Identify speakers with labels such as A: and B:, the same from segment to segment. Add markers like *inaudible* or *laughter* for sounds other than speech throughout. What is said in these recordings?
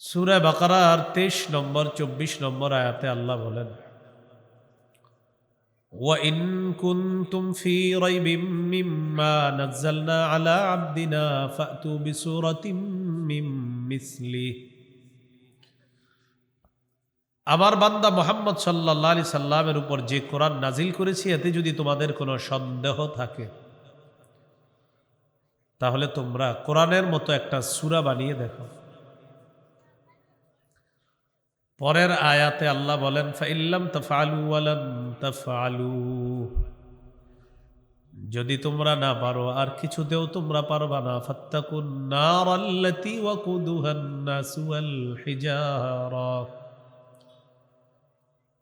A: সুরা বাকারার তেইশ নম্বর চব্বিশ নম্বর আয়াতে আল্লাহ বলেন وإن كنتم في ريب مما نزلنا على عبدنا فأتوا بسورة من مثله আমার বান্দা মোহাম্মদ সাল্লাহ আলি সাল্লামের উপর যে কোরআন নাজিল করেছি এতে যদি তোমাদের কোনো সন্দেহ থাকে তাহলে তোমরা কোরআনের মতো একটা সুরা বানিয়ে দেখো পরের আয়াতে আল্লাহ বলেন, ফাইল্লাম তাফআলু ওয়ালাম তাফআলু। যদি তোমরা না পারো, আর কিছুতেও তোমরা পারবা না, ফাত্তাকুন নার আল্লাতি ওয়াল হিজারা।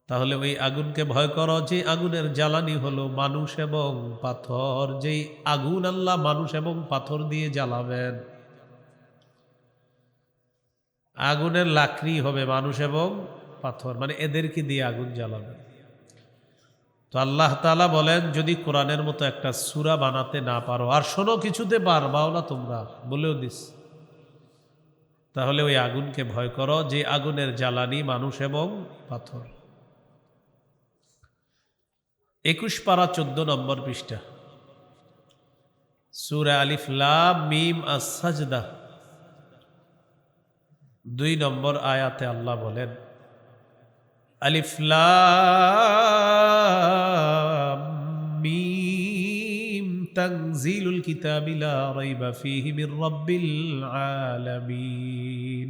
A: তাহলে ওই আগুনকে ভয় করো, যে আগুনের জ্বালানি হলো মানুষ এবং পাথর, যেই আগুন আল্লাহ মানুষ এবং পাথর দিয়ে জ্বালাবেন। আগুনের লাকড়ি হবে মানুষ এবং পাথর। মানে এদেরকে দিয়ে আগুন জ্বালাবে। তো আল্লাহ তালা বলেন, যদি কোরআনের মতো একটা সুরা বানাতে না পারো, আর শোনো কিছুতে পারবাও না তোমরা, বলেও দিস। তাহলে ওই আগুনকে ভয় করো যে আগুনের জ্বালানি মানুষ এবং পাথর। একুশ পারা চোদ্দ নম্বর পৃষ্ঠা। সুরা আলিফ লাম মিম আসাজদা দুই নম্বর আয়াতে আল্লাহ বলেন, আলিফ লাম মিম তানজিলুল কিতাবি লা রাইবা ফীহি মির রাব্বিল আলামিন।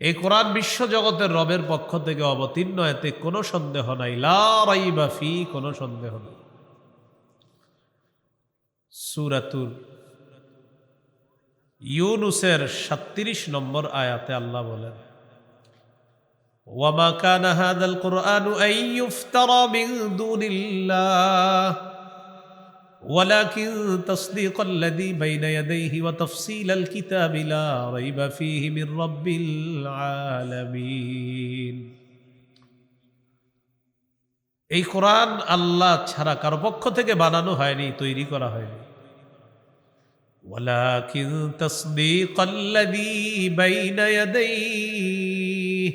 A: এই কোরআন বিশ্ব জগতের রবের পক্ষ থেকে অবতীর্ণ, এতে কোনো সন্দেহ নাই। লা রাইবা ফি কোনো সন্দেহ নেই। সুরাতুর ইউনুসের সাত্রিশ নম্বর আয়াতে আল্লাহ বলেন ওয়ামা কানা হাদাল কুরআন আন ইফতারা মিন দুনিল্লাহ ولكن تصديق الذي بين يديه وتفصيل الكتاب لا ريب فيه من رب العالمين এই কোরআন আল্লাহ ছাড়া কারো পক্ষ থেকে বানানো হয়নি তৈরি করা হয়নি ولكن تصديق الذي بين يديه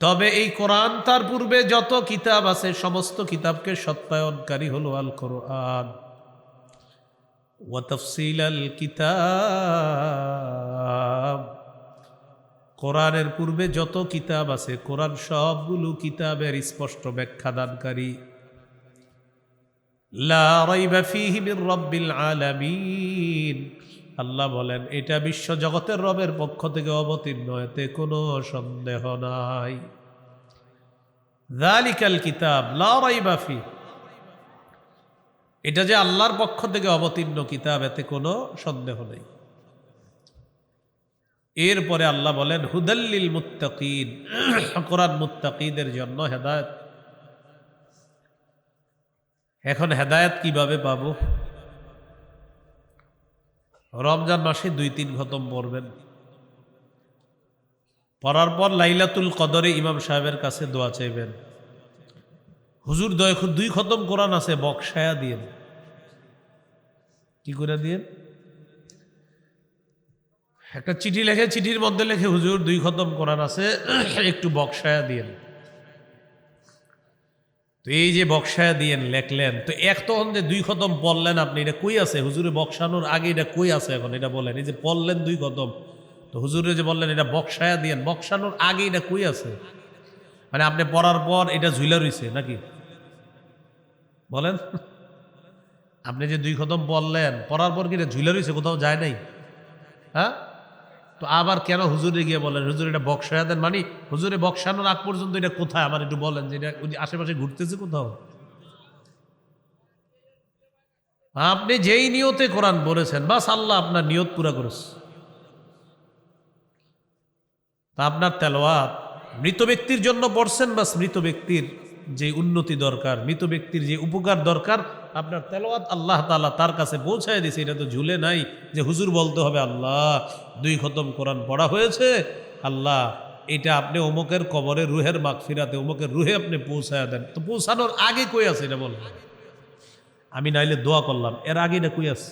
A: তবে এই কোরআন তার পূর্বে যত কিতাব আছে সমস্ত কিতাবকে সত্যায়নকারী হলো আল কোরআন ওয়াতফসিল আল কিতাব কোরআনের পূর্বে যত কিতাব আছে কোরআন সবগুলো কিতাবের স্পষ্ট ব্যাখ্যা দানকারী লা রাইবা ফীহি মির রাব্বিল আলামিন। আল্লাহ বলেন, এটা বিশ্ব জগতের রবের পক্ষ থেকে অবতীর্ণ, এতে কোনো সন্দেহ নাই। জালিকাল কিতাব, লা রাইবা ফি এটা যে আল্লাহর পক্ষ থেকে অবতীর্ণ কিতাব, এতে কোনো সন্দেহ নেই। এরপরে আল্লাহ বলেন হুদাল্লিল মুত্তাকিন। *clears throat* কোরআন মুত্তাকিদের জন্য হেদায়ত এখন হেদায়ত কীভাবে পাবো? রমজান মাসে দুই তিন খতম পড়বেন। পড়ার পর লাইলাতুল কদরে ইমাম সাহেবের কাছে দোয়া চাইবেন। হুজুর, দয় দুই খতম কোরআন আছে বক্সায়া দিয়ে কি করে দিয়ে? একটা চিঠি লেখে, চিঠির মধ্যে লেখে, হুজুর, দুই খতম কোরআন আছে, একটু বক্সায়া দিয়েন তো এই যে বক্সায়া দিয়েন, লেখলেন, তো এক তখন যে দুই খতম পড়লেন আপনি, এটা কই আছে? হুজুরে বক্সানোর আগে এটা কই আছে এখন? এটা বলেন, এই যে পড়লেন দুই খতম, তো হুজুরে যে বললেন এটা বক্সায়া দিয়েন, বক্সানোর আগে এটা কই আছে? মানে আপনি পড়ার পর এটা ঝুলা রয়েছে নাকি? বলেন। আপনি যে দুই খতম পড়লেন, পড়ার পর কি এটা ঝুলা রইছে, কোথাও যায় নাই? হ্যাঁ? তো আবার কেন হুজুরে গিয়ে বলেন? হুজুর এটা বক্সায়া দেন মানে হুজুরে বক্সানোর আগ পর্যন্ত এটা কোথায়? আমার একটু বলেন যে এটা আশেপাশে ঘুরতেছে কোথাও? আপনি যেই নিয়তে কোরআন বলেছেন বাস আল্লাহ আপনার নিয়ত পুরা করেছে। তা আপনার তেলোয়াত মৃত ব্যক্তির জন্য পড়ছেন, বাস মৃত ব্যক্তির যে উন্নতি দরকার, মৃত ব্যক্তির যে উপকার দরকার আপনার তেলোয়াত আল্লাহ তালা তার কাছে পৌঁছায় দিছে, এটা তো ঝুলে নাই যে হুজুর বলতে হবে, আল্লাহ, দুই খতম কোরআন পড়া হয়েছে, আল্লাহ, এটা আপনি অমুকের কবরে রুহের মাগ ফিরাতে অমুকের রুহে আপনি পৌঁছায় দেন। তো পৌঁছানোর আগে কই আছে এটা বলেন? আমি নাইলে দোয়া করলাম, এর আগে এটা কই আছে?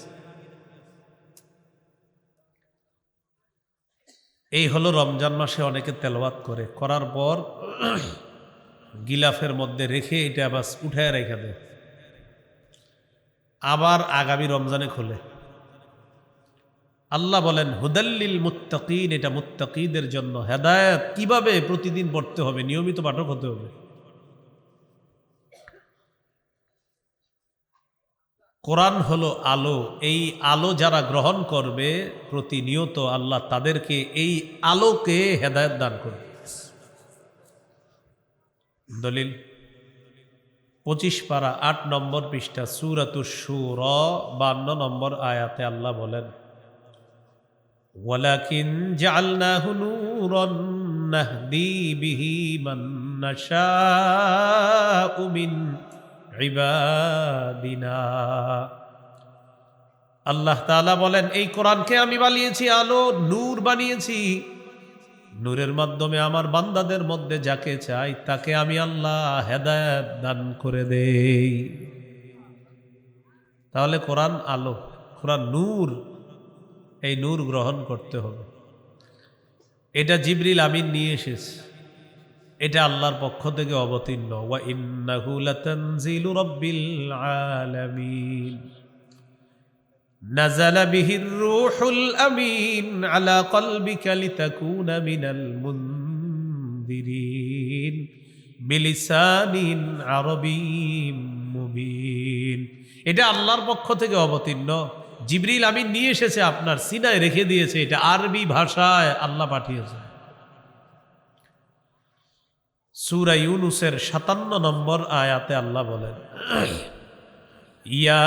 A: এই হলো রমজান মাসে অনেকে তেলাওয়াত করে, করার পর *clears throat* গিলাফের মধ্যে রেখে এটা আবার উঠায় রেখে দেয়। আবার আগামী রমজানে খোলে। আল্লাহ বলেন, হুদাল্লিল মুত্তাকিন এটা মুত্তাকিদের জন্য হেদায়েত। কীভাবে? প্রতিদিন পড়তে হবে, নিয়মিত পাঠক হতে হবে। কোরআন হলো আলো। এই আলো যারা গ্রহণ করবে, প্রতিনিয়ত আল্লাহ তাদেরকে এই আলোকে হেদায়েত দান করবে। দলিল? পঁচিশ পারা আট নম্বর পৃষ্ঠা, সুরাতু সুর বান্ন নম্বর আয়াতে আল্লাহ বলেন, ওয়ালাকিন জালনাহু নূরন নাহদি বিহি মান উমিন মিন ইবাদিনা। আল্লাহ তাআলা বলেন, এই কোরআনকে আমি বানিয়েছি, আলো, নূর বানিয়েছি। নূরের মাধ্যমে আমার বান্দাদের মধ্যে যাকে চাই, তাকে আমি আল্লাহ হেদায়েত দান করে দেই। তাহলে কোরআন আলো, কোরআন নূর, এই নূর গ্রহণ করতে হবে। এটা জিবরিল আমিন নিয়ে এসেছে। এটা আল্লাহর পক্ষ থেকে অবতীর্ণ। ওয়া ইন্নাহু লাতানজিলু রাব্বিল আলামিন। নাজালা বিহির রুহুল আমিন আলা কলবিকা লিতাকুনা মিনাল মুনদিরিন বিলিসানিন আরবিম মুবিন। এটা আল্লাহর পক্ষ থেকে অবতীর্ণ। জিবরিল আমি নিয়ে এসেছে আপনার সিনায় রেখে দিয়েছে। এটা আরবি ভাষায় আল্লাহ পাঠিয়েছে। সুরা ইউনুসের সাতান্ন নম্বর আয়াতে আল্লাহ বলেন ইয়া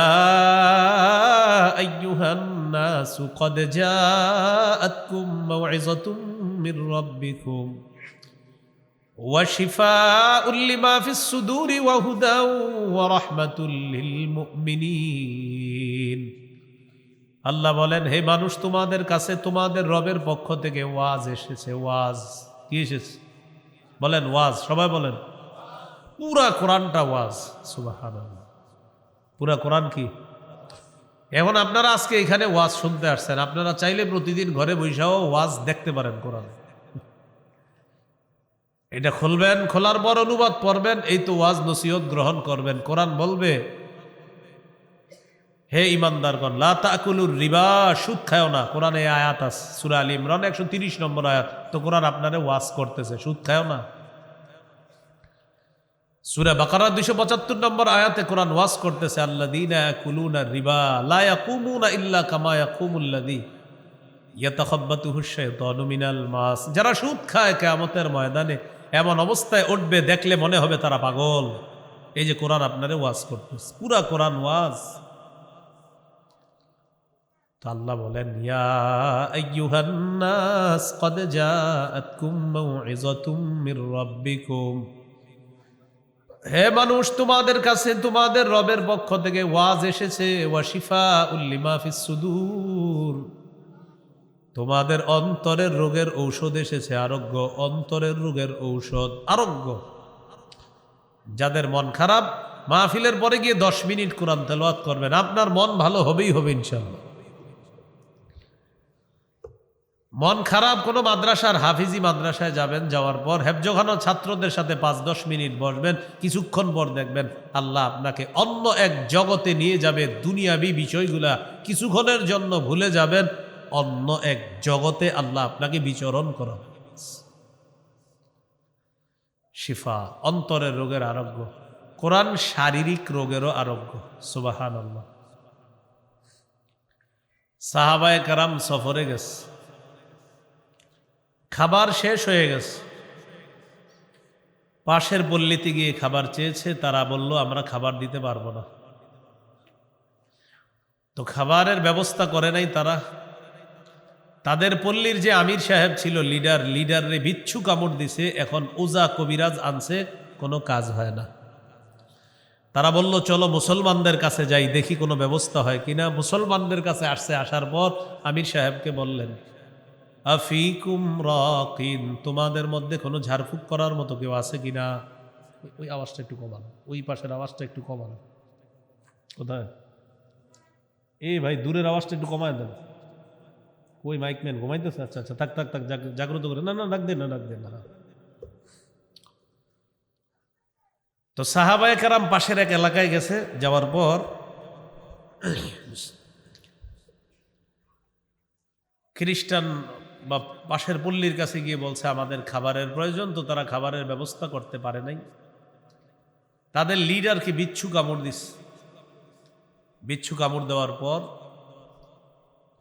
A: আইয়ুহান নাসু কদ জাআতকুম মাউইযাতুম মির রাব্বিকুম وشفاء لما في الصدور وهدى ورحمة للمؤمنين আল্লাহ বলেন হে মানুষ তোমাদের কাছে তোমাদের রবের পক্ষ থেকে ওয়াজ এসেছে ওয়াজ কি এসেছে বলেন ওয়াজ সবাই বলেন পুরা কোরআনটা ওয়াজ সুবাহান পুরা কোরআন কি? এখন আপনারা আজকে এখানে ওয়াজ শুনতে আসছেন। আপনারা চাইলে প্রতিদিন ঘরে বৈশাও ওয়াজ দেখতে পারেন কোরআন। এটা খুলবেন, খোলার পর অনুবাদ পড়বেন, এই তো ওয়াজ নসিহত গ্রহণ করবেন। কোরআন বলবে, হে ইমানদারগণ, লা তাকুলুর রিবা, সুদ খায়ও না। কোরআনে আয়াত আস সুরা আলী ইমরান একশো তিরিশ নম্বর আয়াত। তো কোরআন আপনারে ওয়াজ করতেছে, সুদ খায়ও না। সুরা বাকারা দুইশো পঁচাত্তর নম্বর আয়াতে কোরআন ওয়াজ করতেছে আল্লা দিনা কুলুনা রিবা লায়া কুমুনা ইল্লা কামায়া কুমুল্লাদি ইয়াতাহব্বাতুহুসায়তনুমিনাল মাস। যারা সুদ খায় কেয়ামতের ময়দানে, এমন অবস্থায় উঠবে, দেখলে মনে হবে তারা পাগল। এই যে কোরআন আপনারে ওয়াজ করতেছে, পুরা কোরআন ওয়াজ। আল্লাহ বলেন, ইয়া কদ যা আতকুম মাউইজাতুম মির রাব্বিকুম। হে মানুষ, তোমাদের কাছে তোমাদের রবের পক্ষ থেকে ওয়াজ এসেছে ওয়াশিফা উল্লিমা ফিস সুদূর। তোমাদের অন্তরের রোগের ঔষধ এসেছে, আরোগ্য। অন্তরের রোগের ঔষধ, আরোগ্য। যাদের মন খারাপ, মাহফিলের পরে গিয়ে দশ মিনিট কোরআন তেলাওয়াত করবেন। আপনার মন ভালো হবেই হবে ইনশাল্লাহ মন খারাপ, কোনো মাদ্রাসার হাফিজি মাদ্রাসায় যাবেন, যাওয়ার পর হেফজোখানো ছাত্রদের সাথে পাঁচ দশ মিনিট বসবেন, কিছুক্ষণ পর দেখবেন আল্লাহ আপনাকে অন্য এক জগতে নিয়ে যাবে, দুনিয়াবি বিষয়গুলা কিছুক্ষণের জন্য ভুলে যাবেন, অন্য এক জগতে আল্লাহ আপনাকে বিচরণ করা শিফা, অন্তরের রোগের আরোগ্য। কোরআন শারীরিক রোগেরও আরোগ্য সুবাহান আল্লাহ সাহাবায় কারাম সফরে গেছে। খাবার শেষ হয়ে গেছে। পাশের পল্লীতে গিয়ে খাবার চেয়েছে, তারা বলল, আমরা খাবার দিতে পারব না। তো খাবারের ব্যবস্থা করে নাই তারা। তাদের পল্লীর যে আমির সাহেব ছিল, লিডার লিডারে বিচ্ছু কামড় দিছে, এখন ওজা কবিরাজ আনছে, কোনো কাজ হয় না। তারা বলল, চলো মুসলমানদের কাছে যাই, দেখি কোনো ব্যবস্থা হয় কিনা। মুসলমানদের কাছে আসছে, আসার পর আমির সাহেবকে বললেন আফিকুম রাকিন, তোমাদের মধ্যে কোনো ঝাড়ফুঁক করার মতো কেউ আছে কিনা? ওই- ওই আওয়াজটা একটু কমানো, ওই পাশের আওয়াজটা একটু কমানো। কোথায়? এই ভাই, দূরের আওয়াজটা একটু কমায় দেন। ওই মাইক ম্যান ঘুমাইতেছে? আচ্ছা আচ্ছা থাক থাক থাক জাগ্রত করে। না না, ডাক দেন, না, ডাক দেন না। তো সাহাবায়ে কারাম পাশের এক এলাকায় গেছে, যাওয়ার পর খ্রিস্টান বা পাশের পল্লীর কাছে গিয়ে বলছে, আমাদের খাবারের প্রয়োজন, তো তারা খাবারের ব্যবস্থা করতে পারে নাই। তাদের লিডারকে বিচ্ছু কামড় দিস। বিচ্ছু কামড় দেওয়ার পর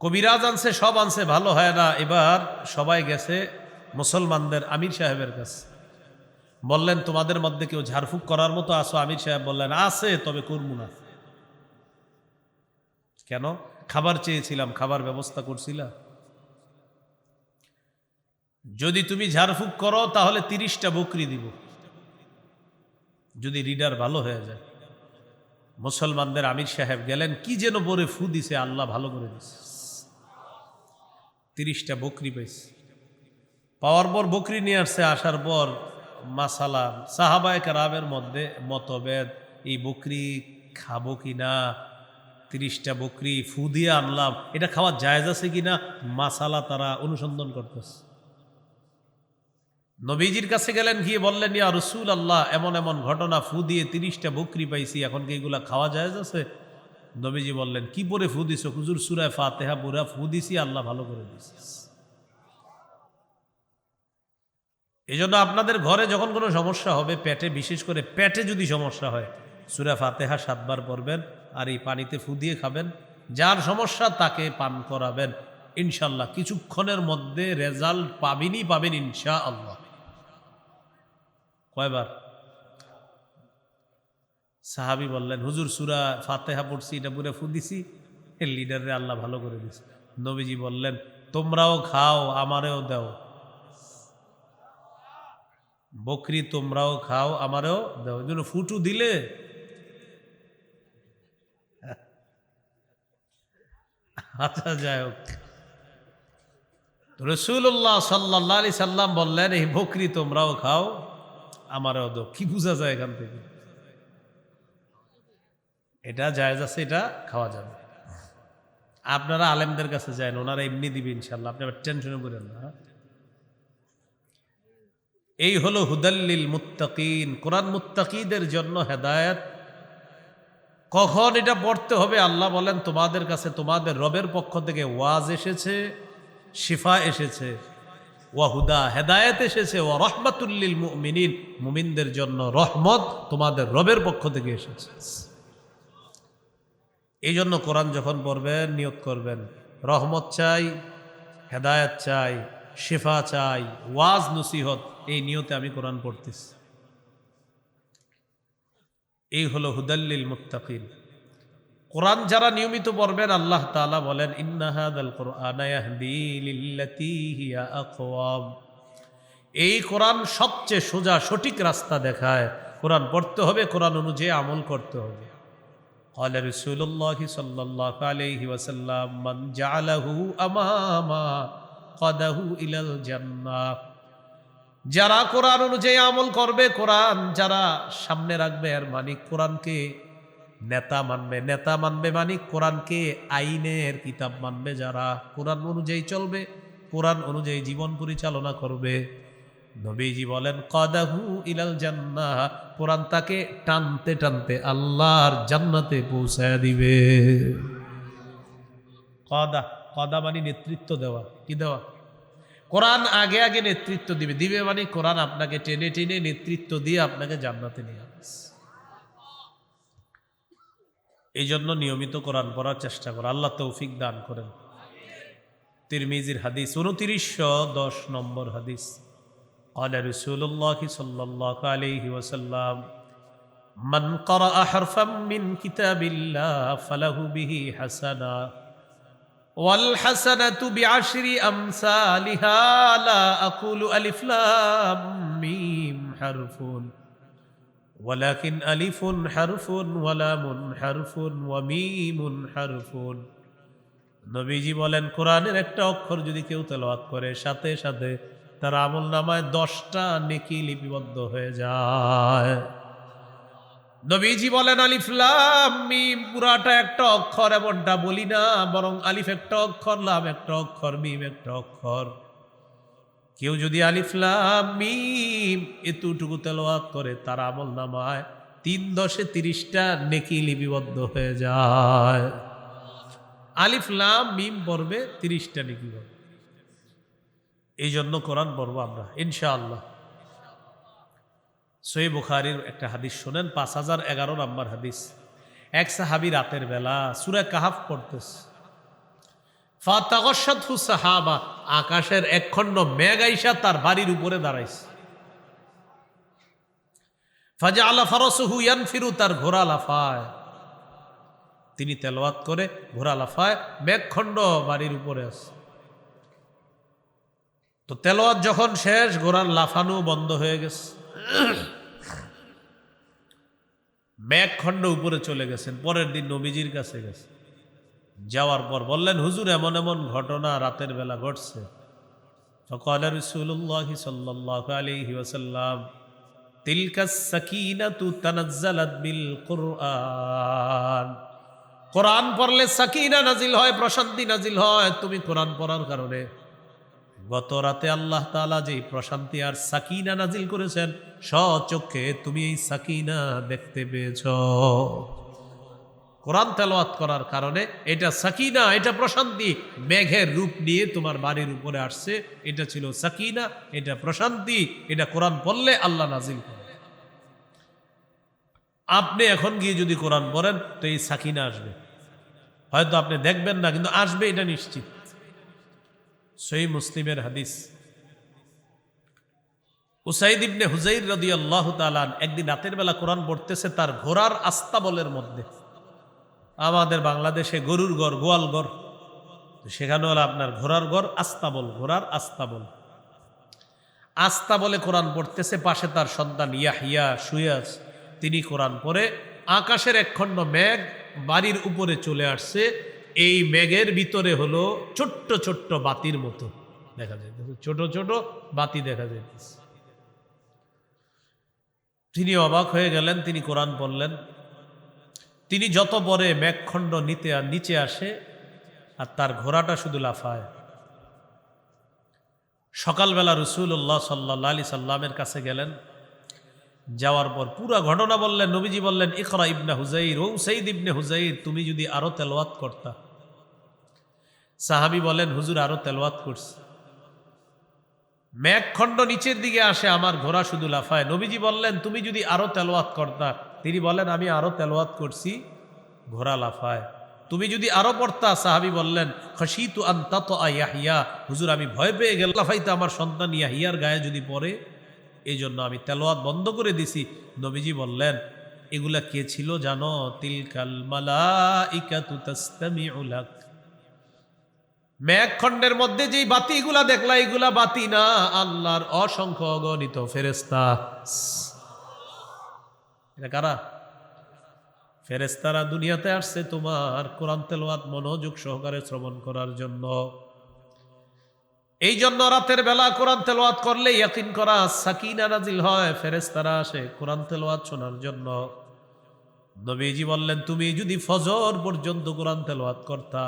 A: কবিরাজ আনছে, সব আনছে, ভালো হয় না। এবার সবাই গেছে মুসলমানদের আমির সাহেবের কাছে। বললেন, তোমাদের মধ্যে কেউ ঝাড়ফুঁক করার মতো আসো আমির সাহেব বললেন, আছে, তবে করব না। কেন? খাবার চেয়েছিলাম, খাবার ব্যবস্থা করছিলাম যদি তুমি ঝাড়ফুঁক করো, তাহলে তিরিশটা বকরি দিব। যদি রিডার ভালো হয়ে যায়। মুসলমানদের আমির সাহেব গেলেন, কি যেন বলে ফু দিছে, আল্লাহ ভালো করে দিছে। তিরিশটা বকরি পাইছে। পাওয়ার পর বকরি নিয়ে আসছে, আসার পর মাসালা, সাহাবায় কারামের মধ্যে মতভেদ, এই বকরি খাব কি না? তিরিশটা বকরি ফু দিয়ে আনলাম, এটা খাওয়ার জায়েজ আছে কিনা মাসালা তারা অনুসন্ধান করতেছে। নবীজির কাছে গেলেন, গিয়ে বললেন, ইয়া রসুল আল্লাহ এমন এমন ঘটনা, ফু দিয়ে তিরিশটা বকরি পাইছি, এখন কি এগুলা খাওয়া যায় আছে? নবীজি বললেন, কি পরে ফু দিছ? হুজুর সুরায় ফাতেহা পুরা ফু দিছি, আল্লাহ ভালো করে দিছি। এই জন্য আপনাদের ঘরে যখন কোনো সমস্যা হবে, পেটে, বিশেষ করে পেটে যদি সমস্যা হয়, সুরা ফাতেহা সাতবার পড়বেন আর এই পানিতে ফু দিয়ে খাবেন। যার সমস্যা, তাকে পান করাবেন। ইনশাল্লাহ কিছুক্ষণের মধ্যে রেজাল্ট পাবেনই পাবেন ইনশা আল্লাহ কয়বার? সাহাবি বললেন, হুজুর, সুরা ফাতেহা পড়ছি, এটা পুরো ফু দিছি। লিডারে আল্লাহ ভালো করে দিছে। নবীজি বললেন, তোমরাও খাও, আমারেও দাও। বকরি, তোমরাও খাও, আমারও দাও। জন্য ফুটু দিলে। আচ্ছা যাই হোক। রসুল্লাহ সাল্লাহ আলি সাল্লাম বললেন, এই বকরি, তোমরাও খাও আমারও দাও কি বোঝা যায় এখান থেকে? এটা জায়েজ আছে, এটা খাওয়া যাবে। আপনারা আলেমদের কাছে যায় ওনারা এমনি দিবে ইনশাল্লাহ আপনি আবার টেনশনে পড়েন না? এই হলো হুদাল্লিল মুত্তাকিন। কোরআন মুত্তাকিদের জন্য হেদায়েত। কখন এটা পড়তে হবে? আল্লাহ বলেন, তোমাদের কাছে তোমাদের রবের পক্ষ থেকে ওয়াজ এসেছে, শিফা এসেছে। ওয়াহুদা হেদায়েত এসেছে। ও রহমাতুল্লিল মুমিনিন, মুমিনদের জন্য রহমত তোমাদের রবের পক্ষ থেকে এসেছে। এই জন্য কোরআন যখন পড়বেন, নিয়োগ করবেন, রহমত চাই, হেদায়েত চাই, শেফা চাই, ওয়াজ, নসিহত, এই নিয়তে আমি কোরআন পড়তেছি। এই হলো হুদাল্লিল মুত্তাকিন। কোরআন যারা নিয়মিত পড়বেন আল্লাহ তাআলা বলেন ইন্নাহাদাল কোরআন ইয়াহদি লিল্লাতি হিয়া আকওয়াম এই কোরআন সবচেয়ে সোজা সঠিক রাস্তা দেখায় কোরআন পড়তে হবে কোরআন অনুযায়ী আমল করতে হবে قال رسول الله صلى الله عليه وسلم من جعله أماما قده إلى الجنة যারা কোরআন অনুযায়ী আমল করবে কোরআন যারা সামনে রাখবে আর মানিক কোরআনকে নেতা মানবে নেতা মানবে মানিক কোরআনকে, আইনের কিতাব মানবে যারা। কোরআন অনুযায়ী চলবে, কোরআন অনুযায়ী জীবন পরিচালনা করবে। নবীজি বলেন, কদাহু ইলাল জান্নাহ কোরআন তাকে টানতে টানতে আল্লাহর জান্নাতে পৌঁছায় দিবে। কদা কদা মানে নেতৃত্ব দেওয়া। কি দেওয়া? কোরআন আগে আগে নেতৃত্ব দিবে। দিবে মানে কোরআন আপনাকে টেনে টেনে নেতৃত্ব দিয়ে আপনাকে জান্নাতে নিয়ে আসবে এই জন্য নিয়মিত কোরআন পড়ার চেষ্টা করো আল্লাহ তৌফিক দান করেন তিরমিজির হাদিস উনতিরিশশো দশ নম্বর হাদিস قال رسول الله صلى الله عليه وسلم من قرأ حرفا من كتاب الله فله به حسنه والحسنة بعشر أمثالها لا أقول ألف لام ميم حرف ولكن ألف حرف ولام حرف وميم حرف নবীজি বলেন কোরআনের একটা অক্ষর যদি কেউ তেলাওয়াত করে সাথে সাথে তার আমল নামায় দশটা নেকি লিপিবদ্ধ হয়ে যায় নবীজি বলেন আলিফ লাম মিম পুরাটা একটা অক্ষর এমনটা বলি না বরং আলিফ একটা অক্ষর লাম একটা অক্ষর মিম একটা অক্ষর কেউ যদি আলিফ লাম মিম এতটুকু তেলাওয়াত করে, তার আমল নামায় তিন দশে তিরিশটা নেকি লিপিবদ্ধ হয়ে যায়। আলিফ লাম মিম পড়বে তিরিশটা নেকি এই জন্য কোরআন পড়ব আমরা, ইনশাআল্লাহ। সই বুখারির একটা হাদিস শোনেন, পাঁচ হাজার এগারো নম্বর হাদিস। এক সাহাবি রাতের বেলা সুরে কাহাফ পড়তেছে। সাহাবা, আকাশের একখণ্ড মেঘ আইসা তার বাড়ির উপরে দাঁড়াইছে। ফাজা আল্লাহ ফারসহু ইয়ানফিরু, তার ঘোড়া লাফায়। তিনি তেলাওয়াত করে ঘোড়া লাফায় মেঘখণ্ড বাড়ির উপরে আছে। তো তেলাওয়াত যখন শেষ, ঘোড়ার লাফানো বন্ধ হয়ে গেছে। মেঘখণ্ড উপরে চলে গেছেন, পরের দিন নবীজির কাছে গেছে যাওয়ার পর বললেন, হুজুর, এমন এমন ঘটনা রাতের বেলা ঘটছে। ফকাল রসুল্লাহ সাল্লাহ আলহি ওসাল্লাম তিলকা সাকিনা তু তানাজ্জালাত বিল কোরআন। কোরআন পড়লে সাকিনা নাজিল হয়, প্রশান্তি নাজিল হয়, তুমি কোরআন পড়ার কারণে। গত রাতে আল্লাহ তালা যেই প্রশান্তি আর সাকিনা নাজিল করেছেন, স্বচক্ষে তুমি এই সাকিনা দেখতে পেয়েছ। কোরআন তেলাওয়াত করার কারণে এটা সাকিনা, এটা প্রশান্তি, মেঘের রূপ নিয়ে তোমার বাড়ির উপরে আসছে। এটা ছিল সাকিনা, এটা প্রশান্তি, এটা কোরআন পড়লে আল্লাহ নাজিল করে। আপনি এখন গিয়ে যদি কোরআন পড়েন, তো এই সাকিনা আসবে। হয়তো আপনি দেখবেন না, কিন্তু আসবে, এটা নিশ্চিত। সই মুসলিমের হাদিস। উসাইদ ইবনে হুজাইর রদি আল্লাহ তালান একদিন রাতের বেলা কোরআন পড়তেছে তার ঘোড়ার আস্তাবলের মধ্যে। আমাদের বাংলাদেশে গরুর গড়, গোয়াল গড়। সেখানে হলো আপনার ঘোড়ার গড়, আস্তাবল, ঘোড়ার আস্তাবল। আস্তাবলে কোরআন পড়তেছে, পাশে তার সন্তান ইয়াহিয়া সুয়াস তিনি কোরআন পড়ে, আকাশের একখণ্ড মেঘ বাড়ির উপরে চলে আসছে। এই মেঘের ভিতরে হলো ছোট্ট ছোট্ট বাতির মতো দেখা যাইতেছে। ছোট ছোট বাতি দেখা যাইতেছে। তিনি অবাক হয়ে গেলেন, তিনি কোরআন পড়লেন। তিনি যত পরে মেঘখণ্ড নিতে আর নিচে আসে, আর তার ঘোড়াটা শুধু লাফায়। সকালবেলা রসুল্লাহ সাল্লা আলি সাল্লামের কাছে গেলেন। যাওয়ার পর পুরা ঘটনা বললেন, নবীজি বললেন, ইকরা ইবনে হুজাইর ও সঈদ ইবনে হুজাইর তুমি যদি আরও তেলওয়াত করতা। সাহাবি বলেন, হুজুর, আরও তেলওয়াত করছে। মেঘখণ্ড নিচের দিকে আসে, আমার ঘোড়া শুধু লাফায়। নবীজি বললেন, তুমি যদি আরও তেলওয়াত করতা তিনি বলেন, আমি আরও তেলওয়াত করছি ঘোড়া লাফায়। তুমি যদি আরও পড়তা, সাহাবি বললেন খসি তু আন্তাত ইয়াহিয়া। হুজুর, আমি ভয় পেয়ে গেল লাফাইতে আমার সন্তান ইয়াহিয়ার গায়ে যদি পড়ে এই জন্য আমি তেলোয়াত বন্ধ করে দিছি। নবীজি বললেন, এগুলা কে ছিল জানো? তিলকাল মালাইকাতু তাসতামিউ লাক। মেঘখণ্ডের মধ্যে যেই বাতিগুলা দেখলা, এগুলা বাতি না, আল্লাহর অসংখ্য অগণিত ফেরেস্তা এটা কারা? ফেরেস্তারা দুনিয়াতে আসছে তোমার কোরআন তেলোয়াত মনোযোগ সহকারে শ্রবণ করার জন্য। এই জন্য রাতের বেলা কোরআন তেলোয়াত করলে ইয়াকিন করা সাকিনা নাজিল হয় ফেরেস্তারা আসে কোরআন তেলোয়াত শোনার জন্য। নবীজি বললেন, তুমি যদি ফজর পর্যন্ত কোরআন তেলোয়াত করতা,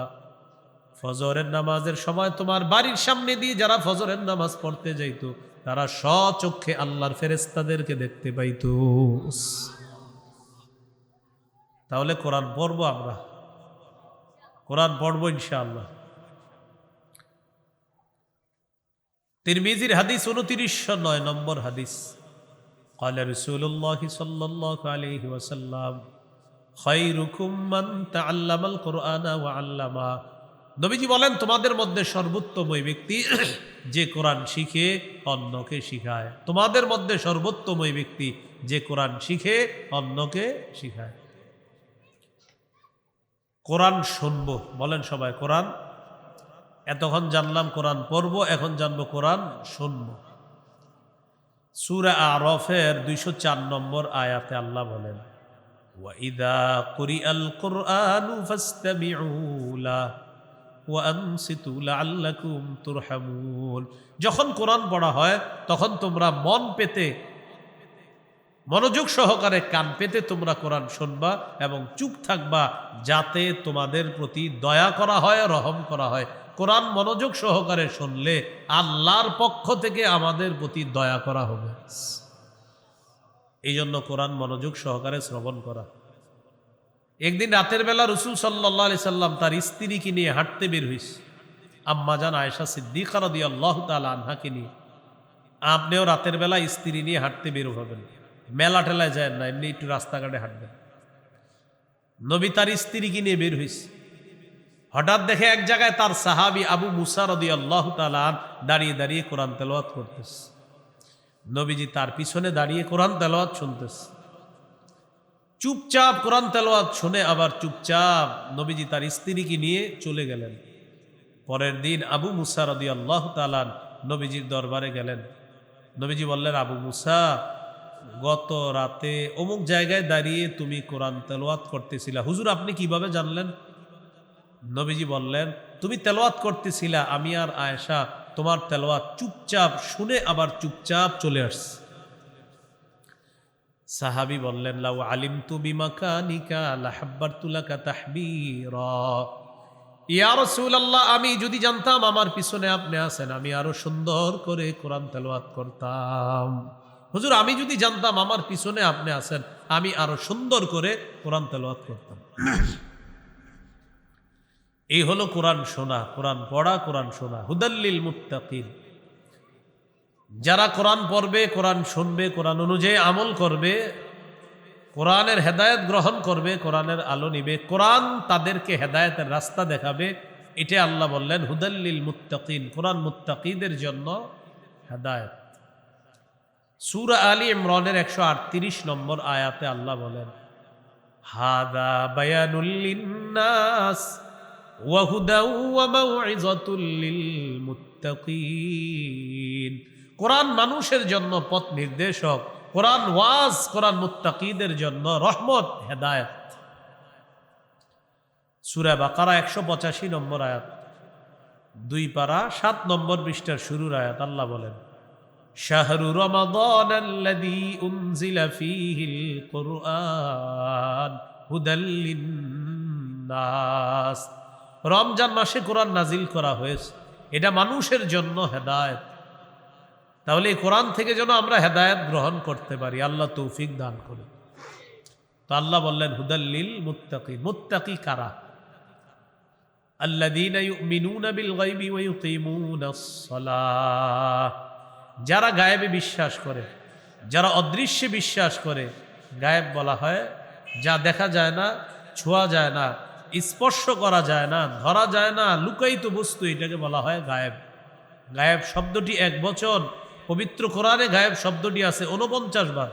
A: ফজরের নামাজের সময় তোমার বাড়ির সামনে দিয়ে যারা ফজরের নামাজ পড়তে যাইতো, তারা স্বচক্ষে আল্লাহর ফেরেস্তাদেরকে দেখতে পাইত। তাহলে কোরআন পড়বো আমরা কোরআন পড়বো ইনশাআল্লাহ তিরমিজির হাদিস উনতিরিশশো নয় নম্বর হাদিস قال رسول الله صلى الله عليه وسلم خيركم من تعلم القرآن وعلمه নবীজি বলেন তোমাদের মধ্যে সর্বোত্তম ওই ব্যক্তি *clears throat* যে কোরআন শিখে অন্যকে শিখায় তোমাদের মধ্যে সর্বোত্তম ওই ব্যক্তি যে কোরআন শিখে অন্যকে শিখায় কোরআন শুনব। বলেন সবাই, কোরআন? এতক্ষণ জানলাম কোরআন পড়ব, এখন জানব কোরআন শুনব। সুরা আরফের দুইশো চার নম্বর আয়াতে আল্লাহ বলেন যখন কোরআন পড়া হয়, তখন তোমরা মন পেতে মনোযোগ সহকারে কান পেতে তোমরা কোরআন শুনবা এবং চুপ থাকবা যাতে তোমাদের প্রতি দয়া করা হয়, রহম করা হয়। কোরআন মনোযোগ সহকারে শুনলে আল্লাহর পক্ষ থেকে আমাদের প্রতি দয়া করা হবে। এই জন্য কোরআন মনোযোগ সহকারে শ্রবণ করা। একদিন রাতের বেলা রসুল সাল্লাহ আলি সাল্লাম তার স্ত্রীকে নিয়ে হাঁটতে বের হইস আম্মাজান আয়সা সিদ্দিকা রদি আল্লাহ তালা আনহাকে নিয়ে। আপনিও রাতের বেলা স্ত্রী নিয়ে হাঁটতে বের হবেন। মেলা ঠেলায় যায় না, এমনি একটু রাস্তাঘাটে হাঁটবেন নবী তার স্ত্রীকে নিয়ে বের হয়েছে। হঠাৎ দেখে এক জায়গায় তার সাহাবি আবু মুসা রদি আল্লাহ তালান দাঁড়িয়ে দাঁড়িয়ে কোরআন তেলাওয়াত করতেস নবীজি তার পিছনে দাঁড়িয়ে কোরআন তেলাওয়াত শুনতেস চুপচাপ কোরআন তেলাওয়াত শুনে আবার চুপচাপ নবীজি তার স্ত্রীকে নিয়ে চলে গেলেন। পরের দিন আবু মুসা রদি আল্লাহ তালান নবীজির দরবারে গেলেন। নবীজি বললেন, আবু মুসা গত রাতে অমুক জায়গায় দাঁড়িয়ে তুমি কোরআন তেলোয়াত করতেছিলা। হুজুর, আপনি কীভাবে জানলেন? নবীজি বললেন, তুমি তেলোয়াত করতেছিলা, আমি আর আয়েশা তোমার তেলোয়াত চুপচাপ শুনে আবার চুপচাপ চলে আসছে। সাহাবি বললেন, লাউ আলিম তু বিমাকানিকা লাহাব্বার তুলাকা তাহবীরা। ইয়া রাসূলুল্লাহ, আমি যদি জানতাম আমার পিছনে আপনি আছেন, আমি আরও সুন্দর করে কোরআন তেলাওয়াত করতাম। হুজুর, আমি যদি জানতাম আমার পিছনে আপনি আছেন, আমি আরও সুন্দর করে কোরআন তেলাওয়াত করতাম। এই হলো কোরআন শোনা, কোরআন পড়া, কোরআন শোনা। হুদাল্লিল মুত্তাকিন। যারা কোরআন পড়বে, কোরআন শুনবে, কোরআন অনুযায়ী আমল করবে, কোরআনের হেদায়েত গ্রহণ করবে, কোরআনের আলো নিবে, কোরআন তাদেরকে হেদায়েতের রাস্তা দেখাবে এটা আল্লাহ বললেন, হুদাল্লিল মুত্তাকিন। কোরআন মুত্তাকিদের জন্য হেদায়েত। সুরা আলী ইমরানের একশো আটত্রিশ নম্বর আয়াতে আল্লাহ বলেন, হাদা বায়ানুল্লিন্নাস কোরআন মানুষের জন্য পথ নির্দেশক, কোরআন ওয়াজ কোরআন মুত্তাকিদের জন্য রহমত, হেদায়ত। সুরা বাকারা একশো পঁচাশি নম্বর আয়াত, দুই পারা সাত নম্বর পৃষ্ঠার শুরুর আয়াত আল্লাহ বলেন শাহরু রমাদান আল্লাযী উনজিলা ফীহিল কুরআন হুদাল লিন্নাস। রমজান মাসে কোরআন নাজিল করা হয়েছে। এটা মানুষের জন্য হেদায়েত। তাহলে এই কোরআন থেকে যেন আমরা হেদায়েত গ্রহণ করতে পারি, আল্লাহ তৌফিক দান করে তো আল্লাহ বললেন হুদাল্লিল মুত্তাকি মুত্তাকি কারা? আল্লাদিন ইউমিনুনা বিল গায়বি ওয়া ইউকিমুনাস সালাহ। যারা গায়েবে বিশ্বাস করে, যারা অদৃশ্যে বিশ্বাস করে, গায়েব বলা হয়, যা দেখা যায় না, ছোঁয়া যায় না, স্পর্শ করা যায় না, ধরা যায় না, লুকায়িত বস্তু এটাকে বলা হয় গায়েব। গায়েব শব্দটি এক বচন, পবিত্র কোরআনে গায়েব শব্দটি আছে উনপঞ্চাশ বার।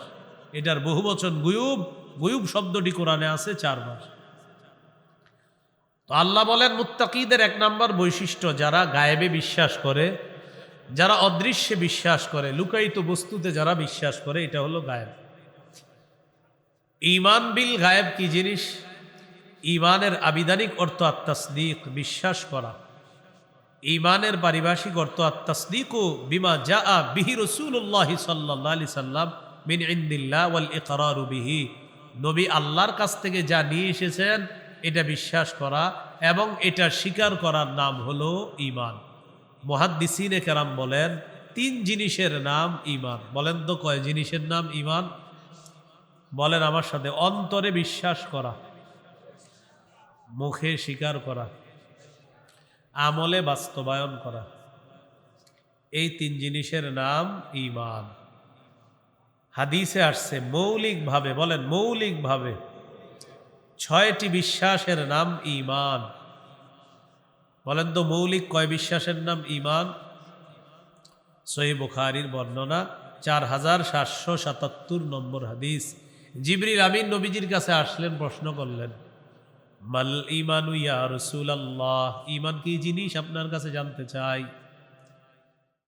A: এটার বহু বচন গুয়ুব গুয়ুব শব্দটি কোরআনে আছে চারবার তো আল্লাহ বলেন, মুত্তাকিদের এক নাম্বার বৈশিষ্ট্য, যারা গায়েবে বিশ্বাস করে যারা অদৃশ্যে বিশ্বাস করে, লুকায়িত বস্তুতে যারা বিশ্বাস করে, এটা হলো গায়েব। ইমান বিল গায়েব কি জিনিস? ইমানের আবিধানিক অর্থ আত্মাসদিক বিশ্বাস করা। ইমানের পারিভাষিক অর্থ আত্মাসদিক ও বিমা যা বিহি রসুল্লাহ সাল্লাহ আলি সাল্লাম মিন ইন্দিল্লা ওয়াল ইকরারু বিহি। নবী আল্লাহর কাছ থেকে যা নিয়ে এসেছেন, এটা বিশ্বাস করা এবং এটা স্বীকার করার নাম হলো ইমান মহাদ্দিসিনে কেরাম বলেন, তিন জিনিসের নাম ইমান বলেন তো কয় জিনিসের নাম ইমান বলেন আমার সাথে, অন্তরে বিশ্বাস করা, মুখে স্বীকার করা, আমলে বাস্তবায়ন করা, এই তিন জিনিসের নাম ইমান হাদিসে আসছে, মৌলিকভাবে, বলেন মৌলিকভাবে, ছয়টি বিশ্বাসের নাম ইমান বলেন তো, মৌলিক কয় বিশ্বাসের নাম? ইমান সহি বুখারির বর্ণনা, চার হাজার সাতশো সাতাত্তর নম্বর হাদিস। জিবরিল আমিন নবীজির কাছে আসলেন, প্রশ্ন করলেন, মাল ইমানু ইয়া রসুল আল্লাহ ইমান কি জিনিস আপনার কাছে জানতে চাই?